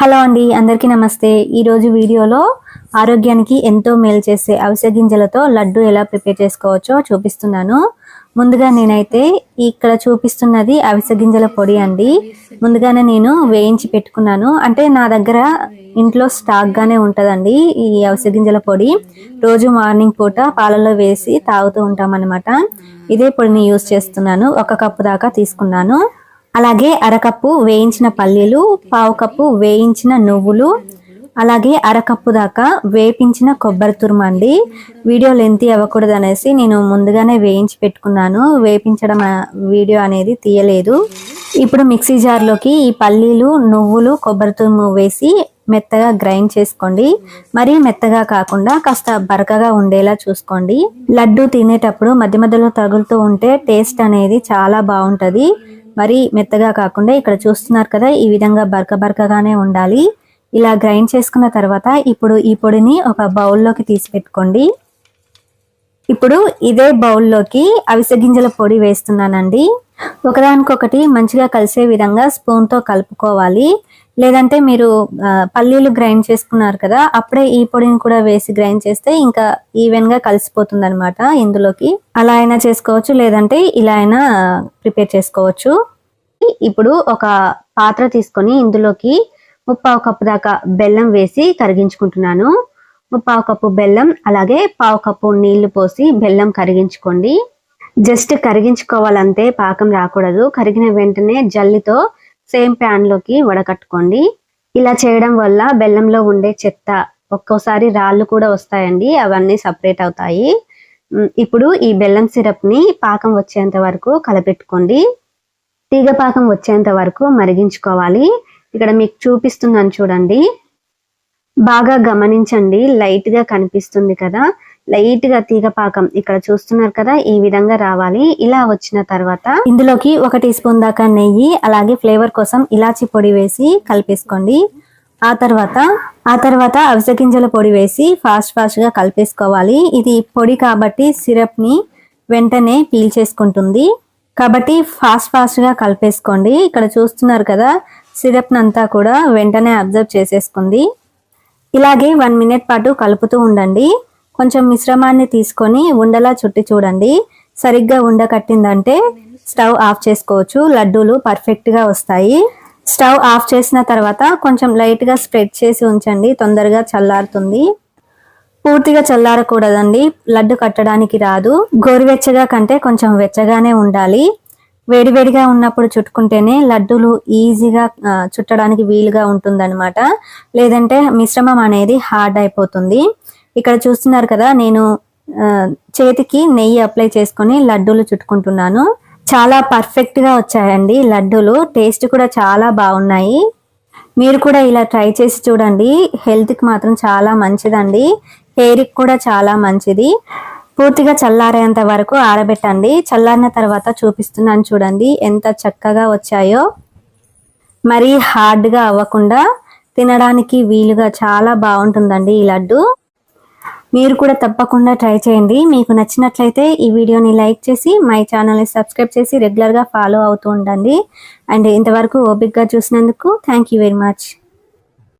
Hello అండి అందరికీ నమస్తే. ఈరోజు వీడియోలో ఆరోగ్యానికి ఎంతో మేలు చేసే అవిసె గింజలతో లడ్డు ఎలా ప్రిపేర్ చేసుకోవచ్చో చూపిస్తున్నాను. ముందుగా నేనైతే ఇక్కడ చూపిస్తున్నది అవిసె గింజల పొడి అండి. ముందుగానే నేను వేయించి పెట్టుకున్నాను. అంటే నా దగ్గర ఇంట్లో స్టాక్గానే ఉంటుందండి ఉంటదండి ఈ అవిసె గింజల పొడి. రోజు మార్నింగ్ పూట పాలలో వేసి తాగుతూ ఉంటాం అనమాట ఇదే పొడిని యూస్ చేస్తున్నాను. ఒక కప్పు దాకా తీసుకున్నాను. అలాగే అరకప్పు వేయించిన పల్లీలు పావు కప్పు వేయించిన నువ్వులు అలాగే అరకప్పు దాకా వేపించిన కొబ్బరి తురుము అండి. వీడియో లెంత్ అవ్వకూడదు అనేసి నేను ముందుగానే వేయించి పెట్టుకున్నాను. వేపించడం వీడియో అనేది తీయలేదు. ఇప్పుడు మిక్సీ జార్లోకి ఈ పల్లీలు నువ్వులు కొబ్బరి తురుము వేసి మెత్తగా గ్రైండ్ చేసుకోండి. మరీ మెత్తగా కాకుండా కాస్త బరకగా ఉండేలా చూసుకోండి. లడ్డు తినేటప్పుడు మధ్య మధ్యలో తగులుతూ ఉంటే టేస్ట్ అనేది చాలా బాగుంటుంది. మరి మెత్తగా కాకుండా ఇక్కడ చూస్తున్నారు కదా ఈ విధంగా బరక బరకగానే ఉండాలి. ఇలా గ్రైండ్ చేసుకున్న తర్వాత ఇప్పుడు ఈ పొడిని ఒక బౌల్లోకి తీసి పెట్టుకోండి. ఇప్పుడు ఇదే బౌల్లోకి అవిసె గింజల పొడి వేస్తున్నానండి. ఒకదానికొకటి మంచిగా కలిసే విధంగా స్పూన్తో కలుపుకోవాలి. లేదంటే మీరు పల్లీలు గ్రైండ్ చేసుకున్నారు కదా అప్పుడే ఈ పొడిని కూడా వేసి గ్రైండ్ చేస్తే ఇంకా ఈవెన్గా కలిసిపోతుంది అనమాట ఇందులోకి. అలా అయినా చేసుకోవచ్చు లేదంటే ఇలా అయినా ప్రిపేర్ చేసుకోవచ్చు. ఇప్పుడు ఒక పాత్ర తీసుకొని ఇందులోకి ముప్పావు కప్పు దాకా బెల్లం వేసి కరిగించుకుంటున్నాను. ముప్పావు కప్పు బెల్లం అలాగే పావు కప్పు నీళ్ళు పోసి బెల్లం కరిగించుకోండి. జస్ట్ కరిగించుకోవాలంతే పాకం రాకూడదు. కరిగిన వెంటనే జల్లితో సేమ్ ప్యాన్లోకి వడకట్టుకోండి. ఇలా చేయడం వల్ల బెల్లంలో ఉండే చెత్త ఒక్కోసారి రాళ్ళు కూడా వస్తాయండి అవన్నీ సపరేట్ అవుతాయి. ఇప్పుడు ఈ బెల్లం సిరప్ని పాకం వచ్చేంత వరకు కలపెట్టుకోండి. తీగ పాకం వచ్చేంత వరకు మరిగించుకోవాలి. ఇక్కడ మీకు చూపిస్తున్నాను చూడండి. బాగా గమనించండి లైట్గా కనిపిస్తుంది కదా. లైట్గా తీగ పాకం ఇక్కడ చూస్తున్నారు కదా ఈ విధంగా రావాలి. ఇలా వచ్చిన తర్వాత ఇందులోకి ఒక టీ స్పూన్ దాకా నెయ్యి అలాగే ఫ్లేవర్ కోసం ఇలాచి పొడి వేసి కలిపేసుకోండి. ఆ తర్వాత ఆ తర్వాత అవిసె గింజల పొడి వేసి ఫాస్ట్ ఫాస్ట్గా కలిపేసుకోవాలి. ఇది పొడి కాబట్టి సిరప్ని వెంటనే పీల్ చేసుకుంటుంది. కాబట్టి ఫాస్ట్ ఫాస్ట్గా కలిపేసుకోండి. ఇక్కడ చూస్తున్నారు కదా సిరప్ అంతా కూడా వెంటనే అబ్జర్వ్ చేసేసుకుంది. ఇలాగే వన్ మినిట్ పాటు కలుపుతూ ఉండండి. కొంచెం మిశ్రమాన్ని తీసుకొని ఉండలా చుట్టి చూడండి. సరిగ్గా ఉండ కట్టిందంటే స్టవ్ ఆఫ్ చేసుకోవచ్చు. లడ్డూలు పర్ఫెక్ట్గా వస్తాయి. స్టవ్ ఆఫ్ చేసిన తర్వాత కొంచెం లైట్గా స్ప్రెడ్ చేసి ఉంచండి. తొందరగా చల్లారుతుంది. పూర్తిగా చల్లారకూడదండి. లడ్డు కట్టడానికి రాదు. గోరువెచ్చగా కంటే కొంచెం వెచ్చగానే ఉండాలి. వేడివేడిగా ఉన్నప్పుడు చుట్టుకుంటేనే లడ్డూలు ఈజీగా చుట్టడానికి వీలుగా ఉంటుందన్నమాట. లేదంటే మిశ్రమం అనేది హార్డ్ అయిపోతుంది. ఇక్కడ చూస్తున్నారు కదా నేను చేతికి నెయ్యి అప్లై చేసుకొని లడ్డూలు చుట్టుకుంటున్నాను. చాలా పర్ఫెక్ట్గా వచ్చాయండి లడ్డూలు. టేస్ట్ కూడా చాలా బాగున్నాయి. మీరు కూడా ఇలా ట్రై చేసి చూడండి. హెల్త్కి మాత్రం చాలా మంచిదండి. హెయిర్కి కూడా చాలా మంచిది. పూర్తిగా చల్లారేంత వరకు ఆరబెట్టండి. చల్లారిన తర్వాత చూపిస్తున్నాను చూడండి ఎంత చక్కగా వచ్చాయో. మరీ హార్డ్గా అవ్వకుండా తినడానికి వీలుగా చాలా బాగుంటుందండి ఈ లడ్డు. మీరు కూడా తప్పకుండా ట్రై చేయండి. మీకు నచ్చినట్లయితే ఈ వీడియోని లైక్ చేసి మై ఛానల్ని సబ్స్క్రైబ్ చేసి రెగ్యులర్గా ఫాలో అవుతూ ఉండండి. అండ్ ఇంతవరకు ఓపిక్గా చూసినందుకు థ్యాంక్ యూ వెరీ మచ్.